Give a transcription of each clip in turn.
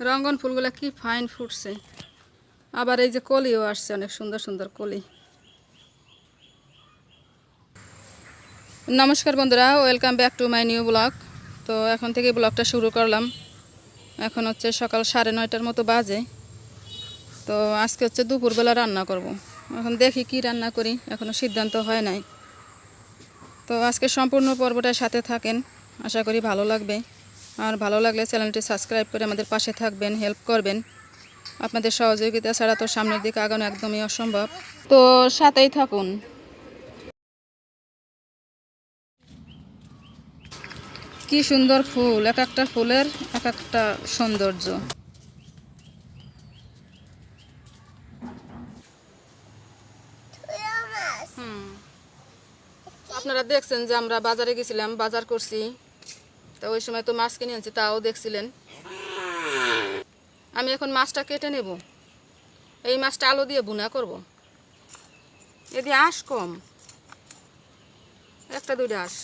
রঙ্গন ফুলগুলো কি ফাইন ফুটছে। আবার এই যে কলিও আসছে, অনেক সুন্দর সুন্দর কলি। নমস্কার বন্ধুরা, welcome back to my new blog. তো এখন থেকে ব্লগটা শুরু করলাম। এখন হচ্ছে সকাল সাড়ে নয়টার মতো বাজে। তো আজকে হচ্ছে দুপুরবেলা রান্না করব। এখন দেখি কি রান্না করি এখনও সিদ্ধান্ত হয় নাই। তো আজকে সম্পূর্ণ পর্বটার সাথে থাকেন, আশা করি ভালো লাগবে। আর ভালো লাগলে চ্যানেলটি সাবস্ক্রাইব করে আমাদের পাশে থাকবেন, হেল্প করবেন। আপনাদের সহযোগিতা ছাড়া তো সামনের দিকে আগানো একদমই অসম্ভব। তো সাথেই থাকুন। কি সুন্দর ফুল, এক একটা ফুলের এক একটা সৌন্দর্য। আপনারা দেখছেন যে আমরা বাজারে গেছিলাম, বাজার করছি। তো ওই সময় তো মাছ কিনে আনছি তাও দেখছিলেন। আমি এখন মাছটা কেটে নেব। এই মাছটা আলু দিয়ে বুনা করব। এদি আঁশ কম। একটা, দুইটা আঁশ।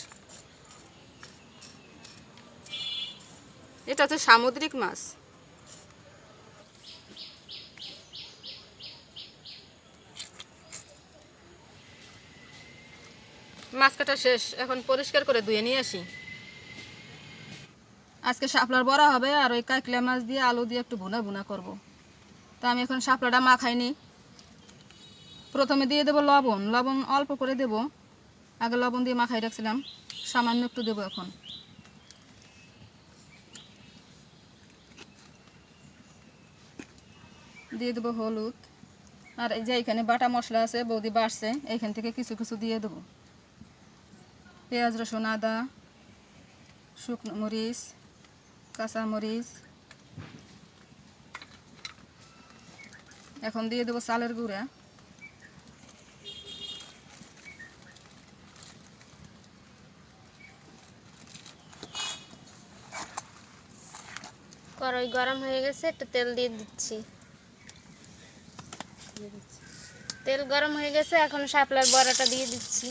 এটা হচ্ছে সামুদ্রিক মাছ। মাছ কাটা শেষ, এখন পরিষ্কার করে ধুয়ে নিয়ে আসি। আজকে শাপলার বড়া হবে আর ওই কাকলা মাছ দিয়ে আলু দিয়ে একটু ভুনা ভুনা করব। তো আমি এখন শাপলাটা মাখাইনি। প্রথমে দিয়ে দেবো লবণ। লবণ অল্প করে দেব। আগে লবণ দিয়ে মাখাই রাখছিলাম। সামান্য একটু দেবো এখন। দিয়ে দেবো হলুদ। আর এই যে এখানে বাটা মশলা আছে, বৌদি বাড়ছে এইখান থেকে কিছু কিছু দিয়ে দেবো। পেঁয়াজ, রসুন, আদা, শুকনো মরিচ। কাঁচা মরিচ। এখন দিয়ে দেবো চালের গুঁড়া। কড়াই গরম হয়ে গেছে, একটু তেল দিয়ে দিচ্ছি। তেল গরম হয়ে গেছে, এখন শাপলার বড়াটা দিয়ে দিচ্ছি।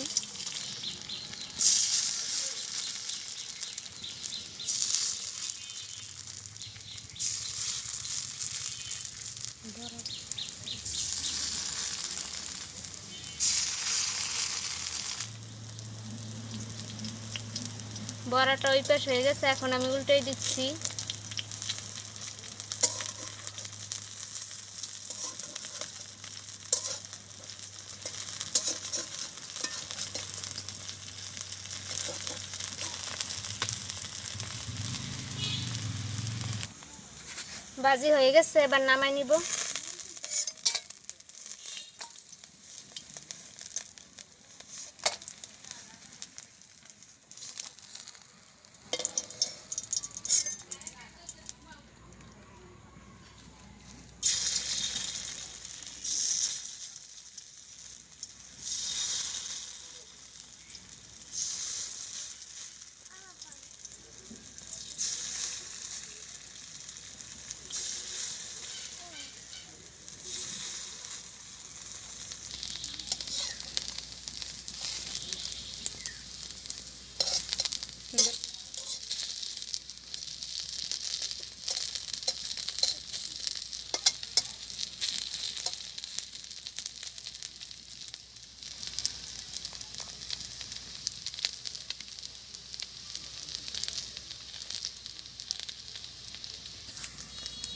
বড়াটা ওই পাশ হয়ে গেছে, এখন আমি উল্টেই দিচ্ছি। বাজি হয়ে গেছে, এবার নামাই নিব।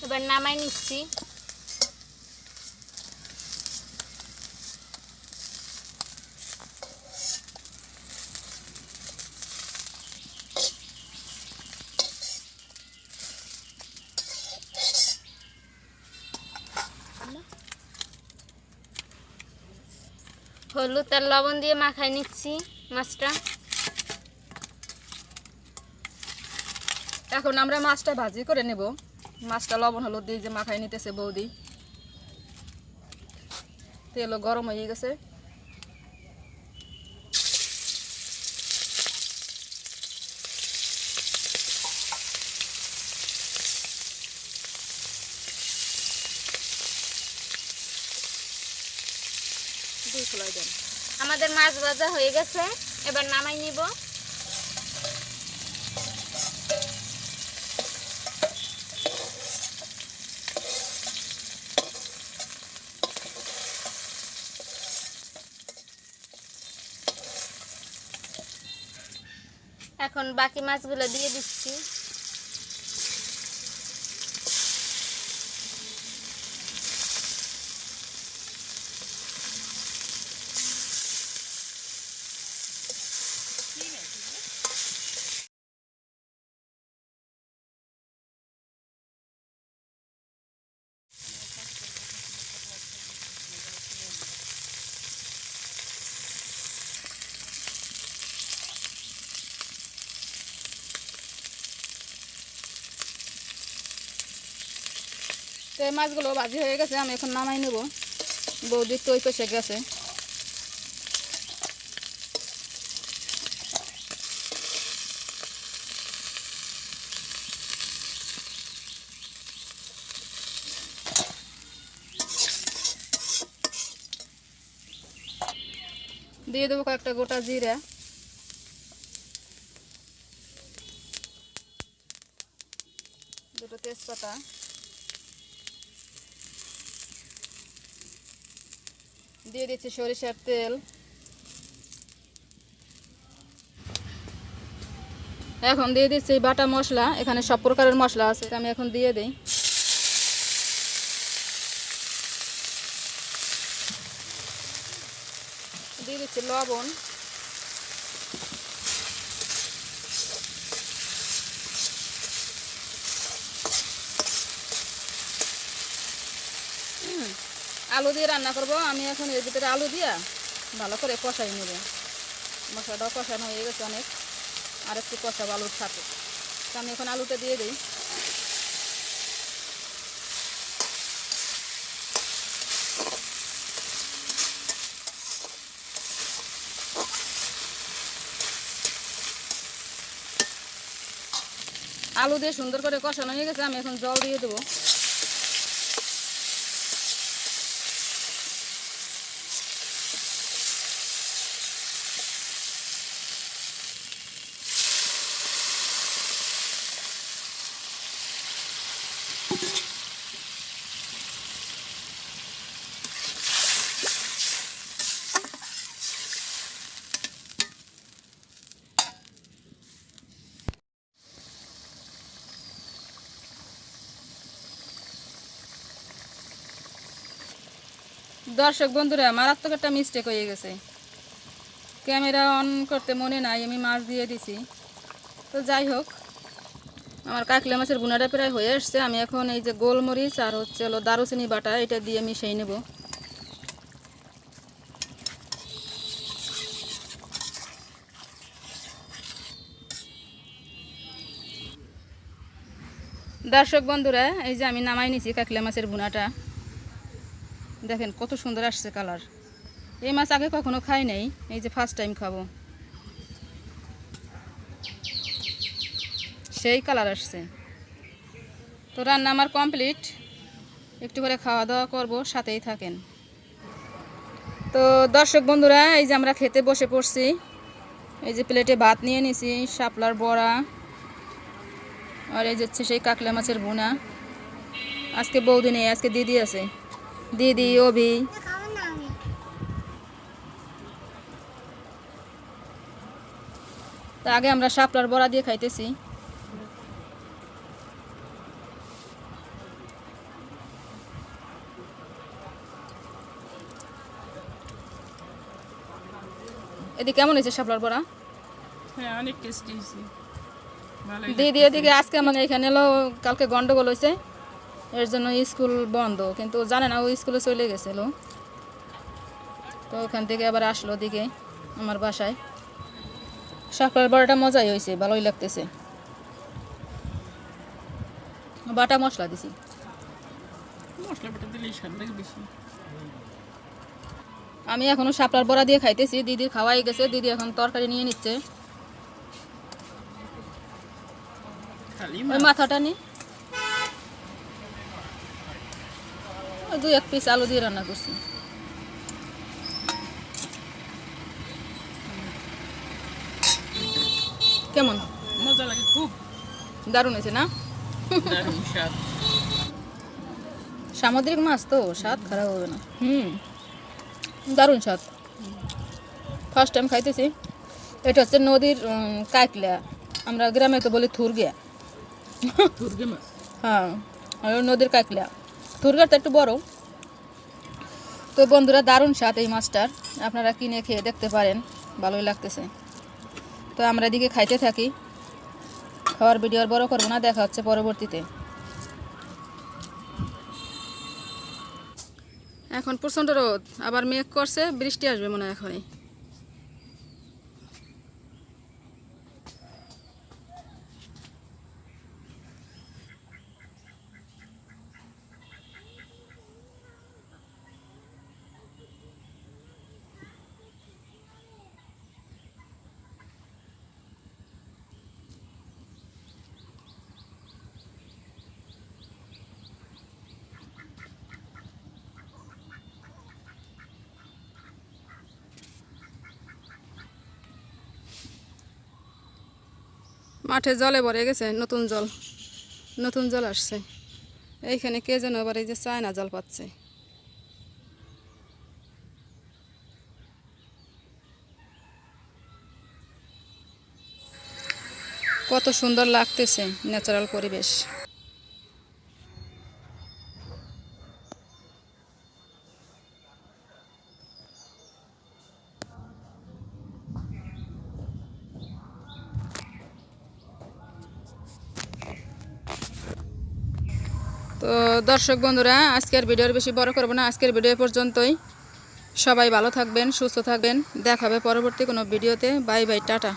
এবার নামাই নিচ্ছি। হলুদ আর লবণ দিয়ে মাখাই নিচ্ছি মাছটা। এখন আমরা মাছটা ভাজি করে নেব। মাছটা লবণ, হলুদ দিয়ে যে মাখাই নিতেছে বৌদি। তেলও গরম হয়ে গেছে। আমাদের মাছ ভাজা হয়ে গেছে, এবার নামাই নিব। এখন বাকি মাছগুলো দিয়ে দিচ্ছি। এই মাছগুলো ভাজি হয়ে গেছে, আমি এখন নামাই নেব। বৌদির তো ওই পেশে গেছে। দিয়ে দেবো কয়েকটা গোটা জিরা। দুটো তেজপাতা। দিয়ে দিচ্ছি সরিষার তেল। এখন দিয়ে দিচ্ছি বাটা মশলা, এখানে সব প্রকারের মশলা আছে আমি এখন দিয়ে দিই। দিয়ে দিচ্ছি লবণ। আলু দিয়ে রান্না করব। আমি এখন এর ভিতরে আলু দিয়া ভালো করে কষাই নেব। মশলাটাও কষানো হয়ে গেছে অনেক। আর একটু কষাবো আলুর সাথে। আমি এখন আলুটা দিয়ে দিই। আলু দিয়ে সুন্দর করে কষানো হয়ে গেছে। আমি এখন জল দিয়ে দেবো। দর্শক বন্ধুরা, মারাত্মক একটা মিস্টেক হয়ে গেছে। ক্যামেরা অন করতে মনে নাই, আমি মাছ দিয়ে দিছি। তো যাই হোক, আমার কাকলে মাছের বুনাটা প্রায় হয়ে আসছে। আমি এখন এই যে গোলমরিচ আর হচ্ছে হলো দারুচিনি বাটা, এটা দিয়ে মিশিয়ে নেব। দর্শক বন্ধুরা, এই যে আমি নামাই নিছি কাকলে মাছের বুনাটা দেখেন, কত সুন্দর আসছে কালার। এই মাছ আগে কখনো খাই নাই, এই যে ফার্স্ট টাইম খাব। সেই কালার আসছে। তো রান্না আমার কমপ্লিট একটু করে খাওয়া দাওয়া করব, সাথেই থাকেন। তো দর্শক বন্ধুরা, এই যে আমরা খেতে বসে পড়ছি। এই যে প্লেটে ভাত নিয়ে নিছি, শাপলার বড়া, আর এই যে সেই কাকলা মাছের বোনা আজকে বৌদি নেই, আজকে দিদি আছে। দিদি অভি তা আগে আমরা শাপলার বড়া দিয়ে খাইতেছি। এদিকে কেমন হয়েছে শাপলার বড়া? হ্যাঁ অনেক টেস্টি হয়েছে। দিদি এদিকে আজকে মানে এখানে এলো কালকে গন্ডগোল হয়েছে। এর জন্য স্কুল বন্ধ কিন্তু জানে না ও স্কুলে চলে গেছিল। তো ওখান থেকে আবার আসলো দিকে আমার বাসায়। শাকলার বড়াটা মজাই হয়েছে ভালোই লাগতেছে। বাটা মশলা দিছি। আমি এখনও শাপলার বড়া দিয়ে খাইতেছি দিদির খাওয়াই গেছে দিদি এখন তরকারি নিয়ে নিচ্ছে। ওই মাথাটা নি। দুই এক পিস আলু দিয়ে রান্না করছি। কেমন? মজা লাগে খুব। দারুণ হয়েছে না? সামুদ্রিক মাছ তো স্বাদ খারাপ হবে না। হুম। দারুণ স্বাদ। ফার্স্ট টাইম খাইতেছি। এটা হচ্ছে নদীর কাকলা আমরা গ্রামে তো বলি থুরগে। দুর্গে মাছ? হ্যাঁ নদীর কাকলা তো একটু বড়। তো বন্ধুরা, দারুণ স্বাদ এই মাছটার। আপনারা কিনে খেয়ে দেখতে পারেন, ভালোই লাগতেছে। তো আমরা এদিকে খাইতে থাকি। খাওয়ার ভিডিও আর বড় করব না, দেখা হচ্ছে পরবর্তীতে। এখন প্রচণ্ড রোদ, আবার মেঘ করছে, বৃষ্টি আসবে মনে হয় এখনই। মাঠে জলে ভরে গেছে, নতুন জল নতুন জল আসছে। এইখানে কে যেন আবার এই যে চায়না জল পাচ্ছে। কত সুন্দর লাগতেছে ন্যাচারাল পরিবেশ তো দর্শক বন্ধুরা, আজকের ভিডিওর বেশি বড় করব না। আজকের ভিডিও পর্যন্তই। সবাই ভালো থাকবেন, সুস্থ থাকবেন। দেখাবে পরবর্তী কোনো ভিডিওতে। Bye bye, tata.